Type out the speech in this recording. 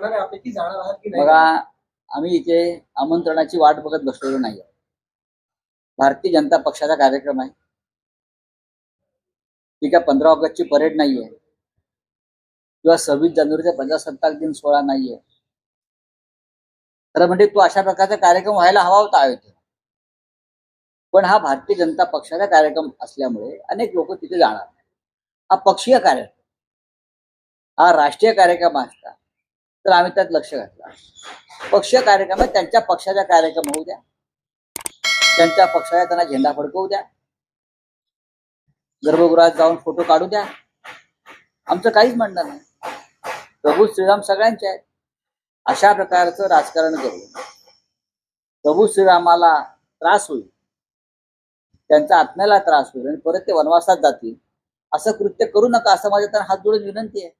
जाणार आहात की नाही? बघा आम्ही इथे आमंत्रणाची वाट बघत बसलेलो नाही भारतीय जनता पक्षाचा कार्यक्रम आहे. ती काय पंधरा ऑगस्टची परेड नाहीये. किंवा सव्वीस जानेवारीचा प्रजासत्ताक दिन सोहळा नाहीये. खरं म्हणजे तो अशा प्रकारचा कार्यक्रम व्हायला हवा होता अयोध्येत पण हा भारतीय जनता पक्षाचा कार्यक्रम असल्यामुळे अनेक लोक तिथे जाणार हा पक्षीय कार्यक्रम. हा राष्ट्रीय कार्यक्रम असता. तर आम्ही त्यात लक्ष घातलं. पक्ष कार्यक्रम आहे त्यांच्या पक्षाचा कार्यक्रम होऊ द्या. त्यांच्या पक्षाचा त्यांना झेंडा फडकवू द्या. गर्भगृहात जाऊन फोटो काढू द्या. आमचं काहीच म्हणणं नाही. प्रभू श्रीराम सगळ्यांचे आहेत. अशा प्रकारचं राजकारण करू प्रभू श्रीरामाला त्रास होईल. त्यांच्या आत्म्याला त्रास होईल आणि परत ते वनवासात जातील. असं कृत्य करू नका असं माझ्या त्यांना हात जोडून विनंती आहे.